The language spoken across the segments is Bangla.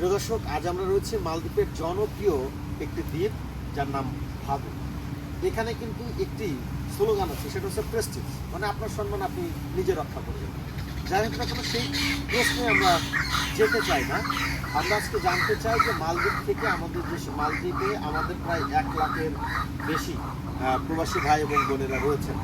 প্রিয় দর্শক, আজ আমরা রয়েছে মালদ্বীপের জনপ্রিয় একটি দ্বীপ, যার নাম ভাদু। এখানে কিন্তু একটি স্লোগান আছে, সেটা হচ্ছে প্রেস্টিজ মানে আপনার সম্মান আপনি নিজে রক্ষা করবেন যাই হোক না কেন, সেই প্রশ্নে আমরা যেতে চাই না। আমরা আজকে জানতে চাই যে মালদ্বীপ থেকে আমাদের যে মালদ্বীপে আমাদের প্রায় এক লাখের বেশি প্রবাসী ভাই এবং বোনেরা রয়েছেন।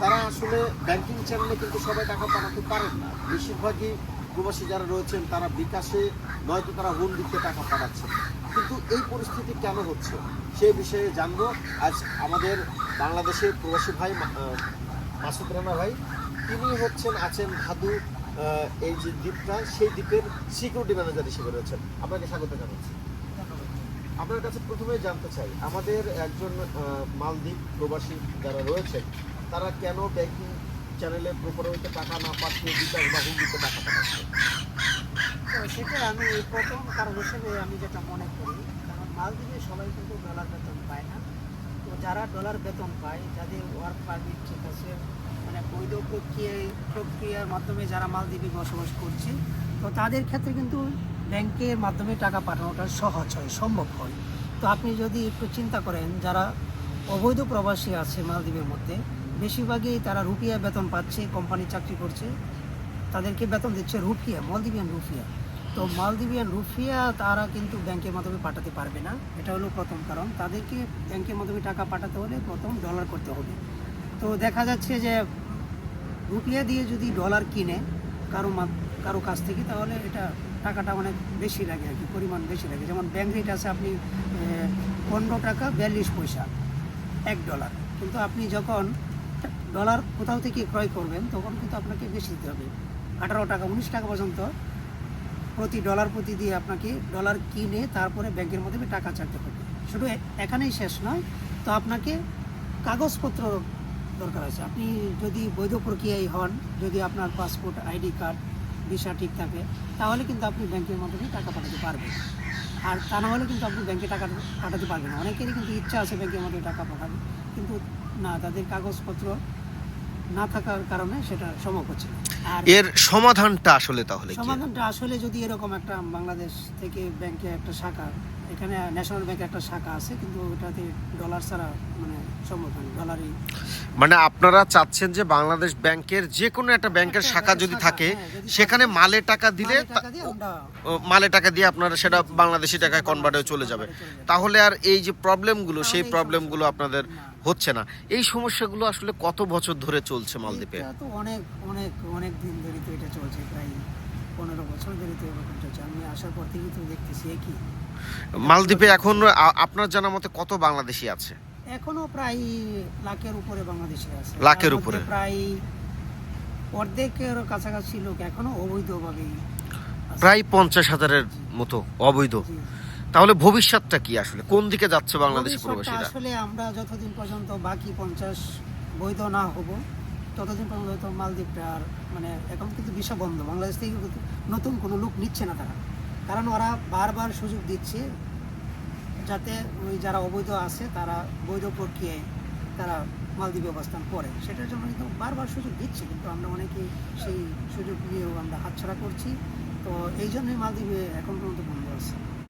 তারা আসলে ব্যাংকিং চ্যানেলে কিন্তু সবাই টাকা পাঠাতে পারেন না। বেশিরভাগই প্রবাসী যারা রয়েছেন, তারা বিকাশে নয়তো তারা হুন দিতে টাকা পাঠাচ্ছেন কিন্তু এই পরিস্থিতি কেন হচ্ছে? সে বিষয়ে জানব। আজ আমাদের বাংলাদেশের প্রবাসী ভাই মাসুদ রানা ভাই, তিনি হচ্ছেন, আছেন ভাদু এই যে দ্বীপটা, সেই দ্বীপের সিকিউরিটি ম্যানেজার হিসেবে রয়েছেন। আপনাকে স্বাগত জানাচ্ছি। আপনার কাছে প্রথমে জানতে চাই, আমাদের একজন মালদ্বীপ প্রবাসী যারা রয়েছেন, তারা কেন ব্যাংকিং চ্যানেলে প্রপারতে টাকা না পাঠিয়ে বিকাশ বা হুন্ডিতে টাকা পাঠাচ্ছে। সেটা আমি প্রথম কারণ হিসেবে আমি যেটা মনে করি, কারণ মালদ্বীপে সবাই কিন্তু ডলার বেতন পায় না। তো যারা ডলার বেতন পায়, যাদের ওয়ার্ক পারমিট ঠিক আছে মানে বৈধ প্রক্রিয়ায় প্রক্রিয়ার মাধ্যমে যারা মালদ্বীপে বসবাস করছে, তো তাদের ক্ষেত্রে কিন্তু ব্যাংকের মাধ্যমে টাকা পাঠানোটা সহজ হয়, সম্ভব হয়। তো আপনি যদি একটু চিন্তা করেন, যারা অবৈধ প্রবাসী আছে মালদ্বীপের মধ্যে বেশিরভাগই তারা রুপিয়া বেতন পাচ্ছে, কোম্পানি চাকরি করছে। তাদেরকে বেতন দিচ্ছে রুফিয়া মালদ্বীপিয়ান রুফিয়া তো মালদ্বীপিয়ান রুফিয়া তারা কিন্তু ব্যাংকের মাধ্যমে পাঠাতে পারবে না। এটা হলো প্রথম কারণ। তাদেরকে ব্যাংকের মাধ্যমে টাকা পাঠাতে হলে প্রথম ডলার করতে হবে। তো দেখা যাচ্ছে যে রুপিয়া দিয়ে যদি ডলার কিনে কারও কারও কাছ থেকে, তাহলে এটা টাকাটা অনেক বেশি লাগে আর কি, পরিমাণ বেশি লাগে। যেমন ব্যাংক রেট আছে আপনি পনেরো টাকা, বিয়াল্লিশ পয়সা, এক ডলার কিন্তু আপনি যখন ডলার কোথাও থেকে ক্রয় করবেন, তখন কিন্তু আপনাকে বেশি দিতে হবে। আঠারো টাকা, উনিশ টাকা পর্যন্ত প্রতি ডলার প্রতি দিয়ে আপনাকে ডলার কিনে তারপরে ব্যাংকের মাধ্যমে টাকা ছাড়তে হবে। শুধু এখানেই শেষ নয়, তো আপনাকে কাগজপত্র দরকার আছে। আপনি যদি বৈধ প্রক্রিয়ায় হন, যদি আপনার পাসপোর্ট, আইডি কার্ড, ভিসা ঠিক থাকে, তাহলে কিন্তু আপনি ব্যাংকের মাধ্যমে টাকা পাঠাতে পারবেন। আর তা না হলে কিন্তু আপনি ব্যাংকে টাকা পাঠাতে পারবেন অনেকেরই কিন্তু ইচ্ছা আছে ব্যাংকের মাধ্যমে টাকা পাঠাবে কিন্তু না তাদের কাগজপত্র না থাকার কারণে সেটা সম্ভব হচ্ছে আর এর সমাধানটা আসলে তাহলে সমাধানটা আসলে যদি এরকম একটা বাংলাদেশ থেকে ব্যাংকে একটা শাখা এখানে ন্যাশনাল ব্যাংকে একটা শাখা আছে কিন্তু ওটাতে ডলার ছাড়া মানে হয় মানে আপনারা চাচ্ছেন যে বাংলাদেশ ব্যাংকের যে কোনো একটা ব্যাংকের শাখা যদি থাকে হ্যাঁ, সেখানে মালে টাকা দিলে মালে টাকা দিয়ে মালে টাকা দিয়ে আপনারা সেটা বাংলাদেশি টাকায় কনভার্ট হয়ে চলে যাবে। তাহলে আর এই যে প্রবলেমগুলো সেই প্রবলেমগুলো আপনাদের হচ্ছে না। এই সমস্যাগুলো আসলে কত বছর ধরে চলছে মালদ্বীপে? তো অনেক অনেক অনেক দিন ধরে তো এটা চলছে প্রায় পনেরো বছর ধরে তো এরকম চলছে। আমি আসার পর থেকেই তো দেখতেছি একই। মালদ্বীপে এখন আপনার জানা মতে কত বাংলাদেশি আছে? এখনও প্রায় লাখের উপরে বাংলাদেশে আছে। লাখের উপরে? প্রায় অর্ধেকের কাছাকাছি লোক এখনও অবৈধভাবেই আছে। প্রায় পঞ্চাশ হাজারের মতো অবৈধ। তাহলে ভবিষ্যৎটা কি আসলে? কোন দিকে যাচ্ছে বাংলাদেশি প্রবাসীরা? আসলে আমরা যতদিন পর্যন্ত বাকি পঞ্চাশ বৈধ না হব ততদিন পর্যন্ত হয়তো মালদ্বীপটা আর মানে এখন কিন্তু বিষয় বন্ধ। বাংলাদেশ থেকে নতুন কোনো লোক নিচ্ছে না তারা। কারণ ওরা বারবার সুযোগ দিচ্ছে যাতে ওই যারা অবৈধ আছে, তারা বৈধ প্রক্রিয়ায় তারা মালদ্বীপে অবস্থান করে। সেটার জন্য কিন্তু বারবার সুযোগ দিচ্ছে, কিন্তু আমরা অনেকেই সেই সুযোগ নিয়েও আমরা হাতছাড়া করছি। তো এই জন্যই মালদ্বীপে এখন পর্যন্ত বন্ধ আছে।